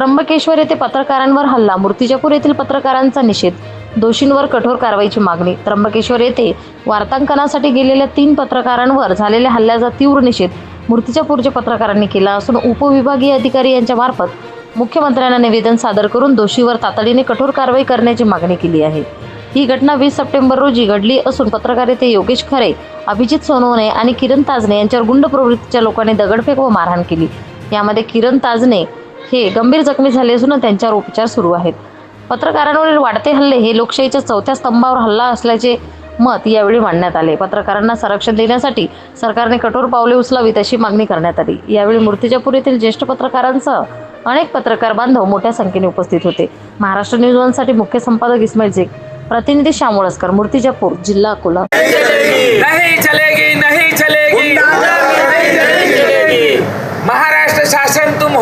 त्र्यंबकेश्वर येथे पत्रकारांवर हल्ला. मूर्तिजापूर येथील पत्रकारांचा निषेध. दोषींवर कठोर कारवाईची मागणी. त्र्यंबकेश्वर येथे वार्तांकनासाठी गेलेल्या तीन पत्रकारांवर झालेल्या हल्ल्याचा तीव्र निषेध मूर्तिजापूरच्या पत्रकारांनी केला असून उपविभागीय अधिकारी यांच्या मार्फत मुख्यमंत्र्यांना निवेदन सादर करून दोषीवर तातडीने कठोर कारवाई करण्याची मागणी केली आहे. ही घटना वीस सप्टेंबर रोजी घडली असून पत्रकारिते योगेश खरे अभिजित सोनवणे आणि किरण ताजने यांच्यावर गुंड प्रवृत्तीच्या लोकांनी दगडफेक व मारहाण केली. यामध्ये किरण ताजने हे गंभीर जखमी झाले असून त्यांच्यावर उपचार सुरू आहेत. पत्रकारांवरील वाढते हल्ले हे लोकशाहीच्या चौथ्या स्तंभावर हल्ला असल्याचे मत यावेळी मांडण्यात आले. पत्रकारांना संरक्षण देण्यासाठी सरकारने कठोर पावले उचलावीत अशी मागणी करण्यात आली. यावेळी मूर्तिजापूर येथील ज्येष्ठ पत्रकारांसह अनेक पत्रकार बांधव मोठ्या संख्येने उपस्थित होते. महाराष्ट्र न्यूज वनसाठी मुख्य संपादक इस्माईल शेख प्रतिनिधी श्यामोळसकर मूर्तिजापूर जिल्हा अकोला नहीं चलेगी नहीं चलेगी. महाराष्ट्र शासन तुम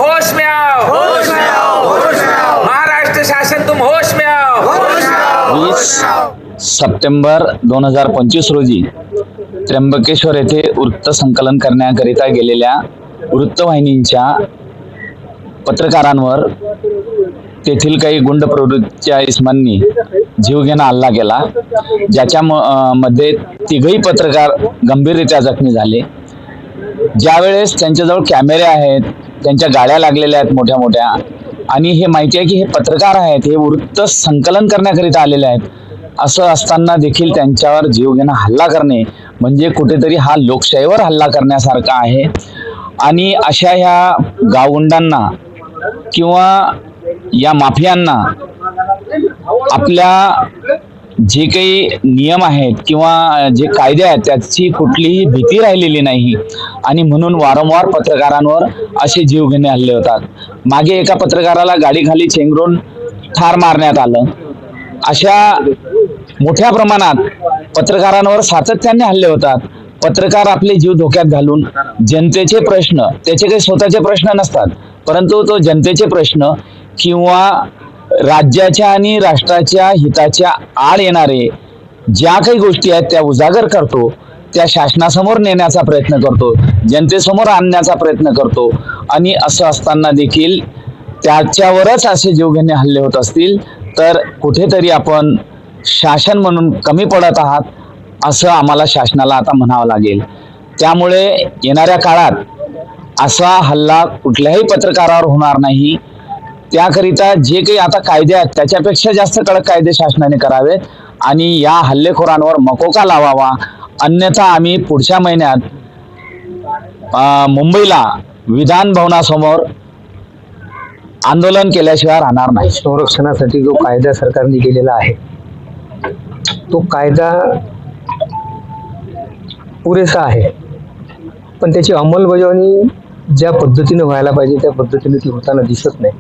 सप्टेंबर दोन हजार पंचवीस रोजी त्र्यंबकेश्वर येथे वृत्त संकलन करण्याकरिता गेलेल्या वृत्तवाहिनींच्या पत्रकारांवर तेथील काही गुंड प्रवृत्तीच्या इस्मांनी जीवघेणा हल्ला केला ज्याच्या म- मध्ये तिघही पत्रकार गंभीररित्या जखमी झाले. ज्यावेळेस त्यांच्याजवळ कॅमेरे आहेत त्यांच्या गाड्या लागलेल्या आहेत मोठ्या मोठ्या आणि हे माहिती आहे की हे पत्रकार आहेत हे वृत्त संकलन करण्याकरिता आलेले आहेत. असं असताना देखील त्यांच्यावर जीवघेणा हल्ला करणे म्हणजे कुठेतरी हा लोकशाहीवर हल्ला करण्यासारखा आहे. आणि अशा ह्या गावगुंडांना किंवा या माफियांना आपल्या जे काही नियम आहेत किंवा जे कायदे आहेत त्याची कुठलीही भीती राहिलेली नाही. आणि म्हणून वारंवार पत्रकारांवर असे जीवघेणे हल्ले होतात. मागे एका पत्रकाराला गाडीखाली चेंगरून ठार मारण्यात आलं. अशा मोठ्या प्रमाणात पत्रकारांवर सातत्याने हल्ले होतात. पत्रकार आपले जीव धोक्यात घालून जनतेचे प्रश्न त्याचे काही स्वतःचे प्रश्न नसतात. परंतु तो जनतेचे प्रश्न किंवा राज्याच्या आणि राष्ट्राच्या हिताच्या आड येणारे ज्या काही गोष्टी आहेत त्या उजागर करतो त्या शासनासमोर नेण्याचा प्रयत्न करतो जनतेसमोर आणण्याचा प्रयत्न करतो आणि असं असताना देखील त्याच्यावरच असे जीवघेणे हल्ले होत असतील तर कुठेतरी आपण शासन म्हणून कमी पडत आहात असं आम्हाला शासनाला आता म्हणावं लागेल. त्यामुळे येणाऱ्या काळात असा हल्ला कुठल्याही पत्रकारावर होणार नाही. त्याकरिता जे काही आता कायदे आहेत त्याच्यापेक्षा जास्त कडक कायदे शासनाने करावेत आणि या हल्लेखोरांवर मकोका लावावा. अन्यथा आम्ही पुढच्या महिन्यात मुंबईला विधान भवनासमोर आंदोलन केल्याशिवाय राहणार नाही. संरक्षणासाठी जो कायदा सरकारने केलेला आहे तो कायदा पुरेसा आहे. पण त्याची अंमलबजावणी ज्या पद्धतीने व्हायला पाहिजे त्या पद्धतीने ती होताना दिसत नाही.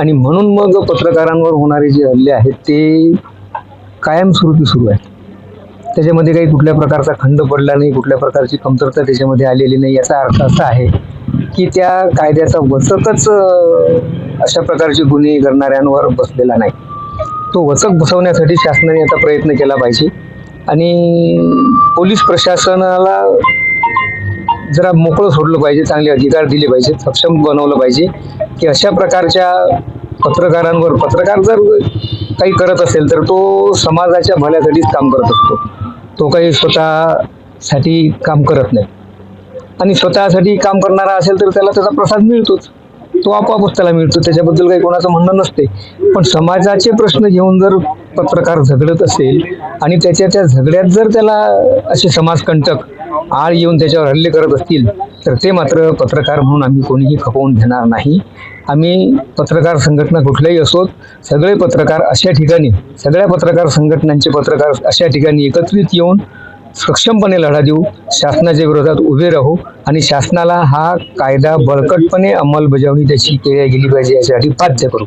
आणि म्हणून मग पत्रकारांवर होणारे जे हल्ले आहेत ते कायमस्वरूपी सुरू आहेत. त्याच्यामध्ये काही कुठल्या प्रकारचा खंड पडला नाही कुठल्या प्रकारची कमतरता त्याच्यामध्ये आलेली नाही याचा अर्थ असा आहे की त्या कायद्याचा वचकच अशा प्रकारचे गुन्हे करणाऱ्यांवर बसलेला नाही. तो वचक बसवण्यासाठी शासनाने आता प्रयत्न केला पाहिजे आणि पोलीस प्रशासनाला जरा मोकळं सोडलं पाहिजे चांगले अधिकार दिले पाहिजेत सक्षम बनवलं पाहिजे की अशा प्रकारच्या पत्रकारांवर पत्रकार जर काही करत असेल तर तो समाजाच्या भल्यासाठीच काम करत असतो. तो काही स्वतःसाठी काम करत नाही. आणि स्वतःसाठी काम करणारा असेल तर त्याला त्याचा प्रसाद मिळतोच. तो आपोआपच त्याला मिळतो. त्याच्याबद्दल काही कोणाचं म्हणणं नसते. पण समाजाचे प्रश्न घेऊन जर पत्रकार झगडत असेल आणि त्याच्या त्या झगड्यात जर त्याला असे समाजकंटक आळ येऊन त्याच्यावर हल्ले करत असतील तर ते मात्र पत्रकार म्हणून आम्ही कोणीही खपवून घेणार नाही. आम्ही पत्रकार संघटना कुठल्याही असोत सगळे पत्रकार अशा ठिकाणी सगळ्या पत्रकार संघटनांचे पत्रकार अशा ठिकाणी एकत्रित येऊन सक्षमपणे लढा देऊ शासनाच्या विरोधात उभे राहू आणि शासनाला हा कायदा बळकटपणे अंमलबजावणी त्याची केली गेली पाहिजे यासाठी बाध्य करू.